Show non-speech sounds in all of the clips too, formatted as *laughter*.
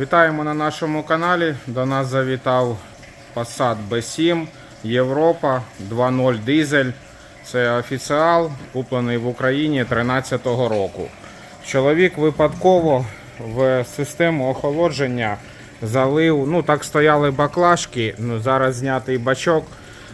Вітаємо на нашому каналі. До нас завітав Passat B7 Європа 2.0 дизель. Це офіціал, куплений в Україні 2013 року. Чоловік випадково в систему охолодження залив, ну так стояли баклажки, ну, зараз знятий бачок,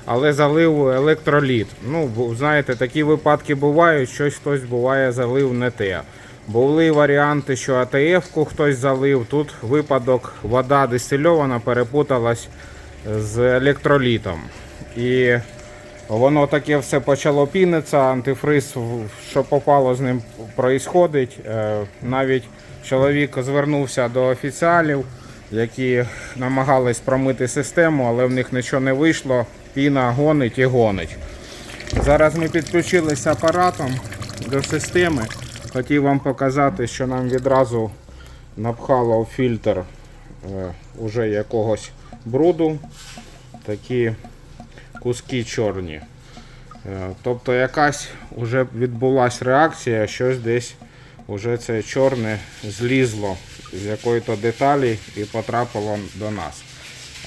але залив електроліт. Ну, знаєте, такі випадки бувають, щось хтось буває залив не те. Були варіанти, що АТФ-ку хтось залив. Тут випадок вода дистильована перепуталась з електролітом. І воно таке все почало пінитися, антифриз, що попало з ним, проїсходить. Е, Навіть чоловік звернувся до офіціалів, які намагались промити систему, але в них нічого не вийшло. Піна гонить і гонить. Зараз ми підключилися апаратом до системи. Хотів вам показати, що нам відразу напхало в фільтр е, уже якогось бруду. Такі куски чорні. Е, Тобто якась вже відбулася реакція, щось десь уже це чорне злізло з якої-то деталі і потрапило до нас.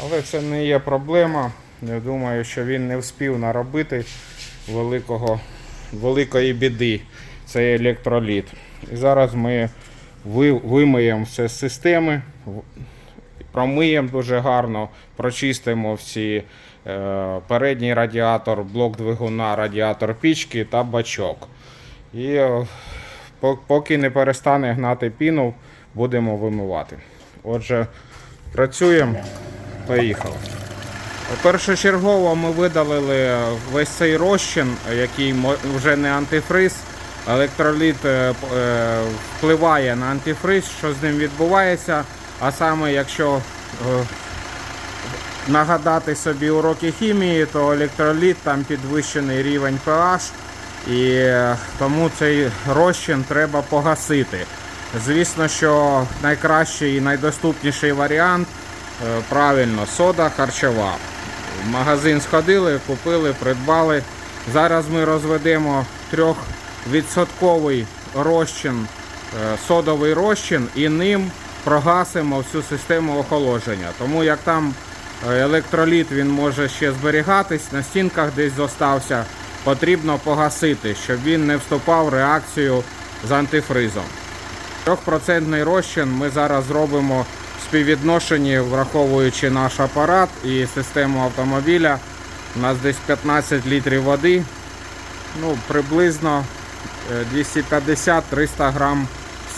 Але це не є проблема. Я думаю, що він не вспів наробити великого, великої біди. Це електроліт. І зараз ми ви- вимиємо все з системи, промиємо дуже гарно, прочистимо всі е, передній радіатор, блок двигуна, радіатор пічки та бачок. І е, поки не перестане гнати піну, будемо вимивати. Отже, працюємо, поїхали. Першочергово ми видалили весь цей розчин, який вже не антифриз. Електроліт е, е, впливає на антифриз, що з ним відбувається. А саме, якщо е, нагадати собі уроки хімії, то електроліт там підвищений рівень pH, і тому цей розчин треба погасити. Звісно, що найкращий і найдоступніший варіант правильно сода харчова. В магазин сходили, купили, придбали. Зараз ми розведемо трьохвідсотковий розчин, е, содовий розчин і ним прогасимо всю систему охолодження. Тому як там е, електроліт він може ще зберігатись, на стінках десь зостався, потрібно погасити, щоб він не вступав в реакцію з антифризом. Трьохпроцентний розчин ми зараз зробимо в співвідношенні, враховуючи наш апарат і систему автомобіля. У нас десь 15 літрів води, ну, приблизно 250-300 грам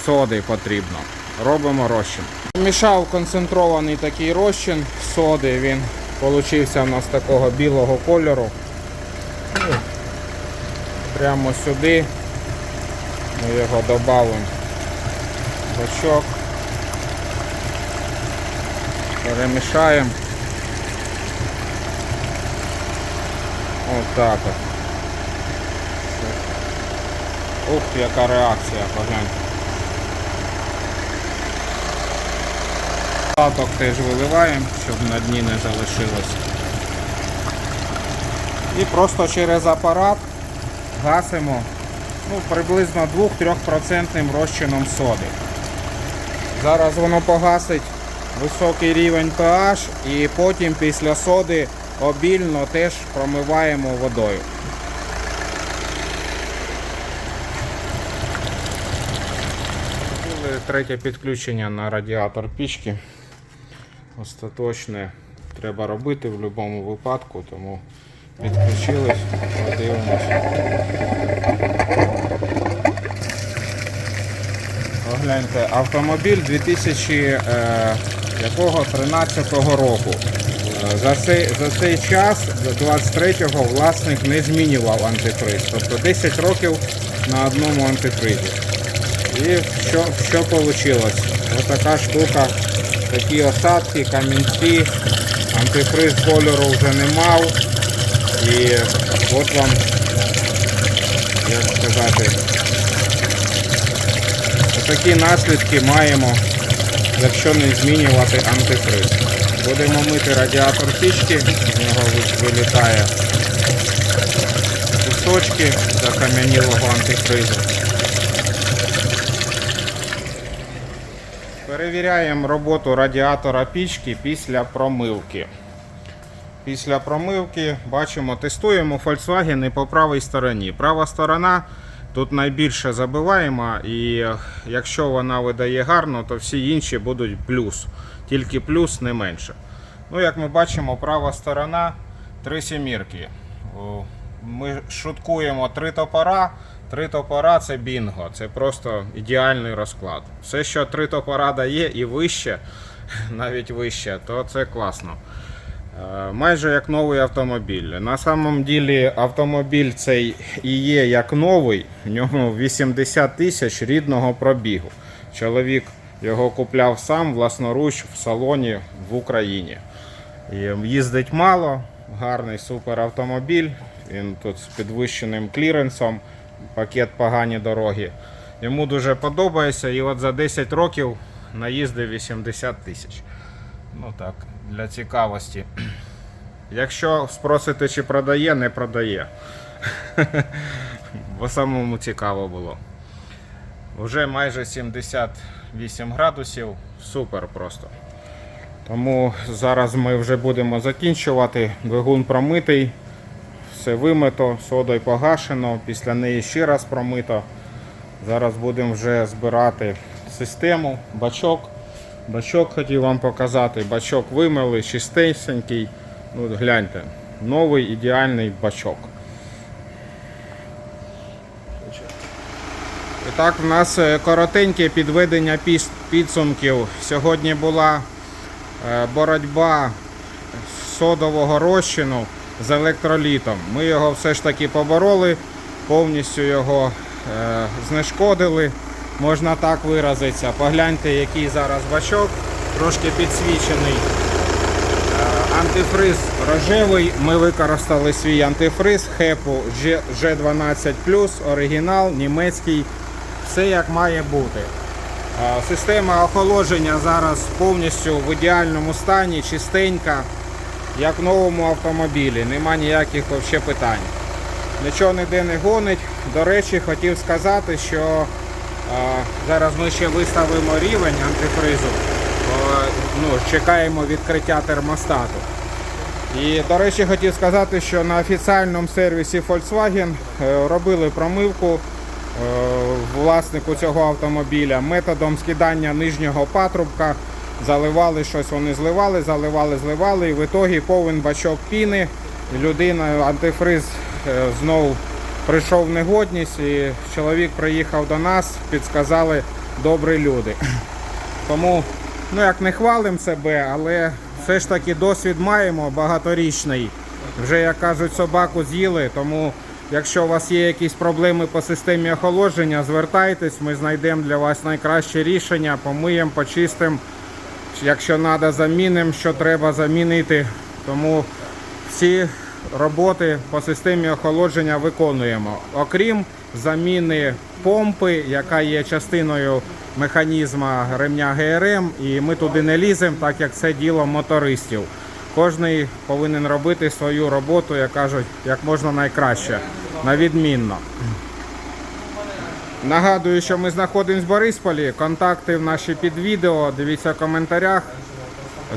соди потрібно. Робимо розчин. Мішав концентрований такий розчин соди, він получився у нас такого білого кольору. Прямо сюди ми його додамо бачок. Перемішаємо. Ось так от. Ух, яка реакція, погляньте. Таток теж виливаємо, щоб на дні не залишилось. І просто через апарат гасимо ну, приблизно 2-3% розчином соди. Зараз воно погасить високий рівень pH і потім після соди обільно теж промиваємо водою. Третє підключення на радіатор пічки. Остаточне треба робити в будь-якому випадку, тому підключились, подивимось. Огляньте, автомобіль 2000 е, якого 13 року. Е, За цей, за цей час, до 23-го, власник не змінював антифриз. Тобто 10 років на одному антифризі. І що, що вийшло? Ось така штука, такі осадки, камінці, антифриз кольору вже не мав. І от вам, як сказати, Такі наслідки маємо, якщо не змінювати антифриз. Будемо мити радіатор пічки, з нього ви- вилітає кусочки закам'янілого антифризу. Перевіряємо роботу радіатора пічки після промивки. Після промивки бачимо, тестуємо Volkswagen по правій стороні. Права сторона тут найбільше забиваємо, і е, якщо вона видає гарно, то всі інші будуть плюс. Тільки плюс не менше. Ну, як ми бачимо, права сторона три сімірки. Ми шуткуємо три топора. Три топора це бінго, це просто ідеальний розклад. Все, що три топора дає і вище, *laughs* навіть вище, то це класно. Е, Майже як новий автомобіль. На самом ділі автомобіль цей і є як новий, в ньому 80 тисяч рідного пробігу. Чоловік його купляв сам власноруч в салоні в Україні. Їздить мало, гарний суперавтомобіль. Він тут з підвищеним кліренсом, пакет погані дороги. Йому дуже подобається і от за 10 років наїздив 80 тисяч. Ну так, для цікавості. *clears throat* Якщо спросите, чи продає, не продає. *laughs* Бо самому цікаво було. Вже майже 78 градусів. Супер просто. Тому зараз ми вже будемо закінчувати. Двигун промитий, все вимито, содою погашено, після неї ще раз промито. Зараз будемо вже збирати систему, бачок. Бачок хотів вам показати. Бачок вимили, чистесенький. Ну, гляньте, новий ідеальний бачок. І так, в нас е, коротеньке підведення підсумків. Сьогодні була е, боротьба содового розчину з електролітом. Ми його все ж таки побороли, повністю його е, знешкодили, можна так виразитися. Погляньте, який зараз бачок, трошки підсвічений. Е, Антифриз рожевий. Ми використали свій антифриз Хепу G- G12 оригінал, німецький. Все як має бути. Е, Система охолодження зараз повністю в ідеальному стані, чистенька, як в новому автомобілі. Нема ніяких вообще питань. Нічого ніде не гонить. До речі, хотів сказати, що е, зараз ми ще виставимо рівень антифризу. Ну, чекаємо відкриття термостату. І, до речі, хотів сказати, що на офіціальному сервісі Volkswagen е, робили промивку е, власнику цього автомобіля методом скидання нижнього патрубка. Заливали щось, вони зливали, заливали, зливали, і в ітогі повен бачок піни. Людина, антифриз е, знову прийшов в негодність, і чоловік приїхав до нас, підсказали добрі люди. *clears throat* Тому, ну як не хвалимо себе, але все ж таки досвід маємо багаторічний. Вже, як кажуть, собаку з'їли. Тому, якщо у вас є якісь проблеми по системі охолодження, звертайтесь, ми знайдемо для вас найкраще рішення, помиємо, почистимо. Якщо треба, замінимо, що треба замінити. Тому всі роботи по системі охолодження виконуємо. Окрім заміни помпи, яка є частиною механізма ремня ГРМ, і ми туди не ліземо, так як це діло мотористів. Кожний повинен робити свою роботу, як кажуть, як можна найкраще, на відмінно. Нагадую, що ми знаходимося в Борисполі. Контакти в наші під відео. Дивіться в коментарях.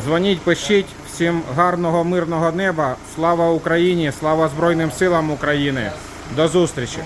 Дзвоніть, пишіть. Всім гарного мирного неба. Слава Україні! Слава Збройним силам України! До зустрічі!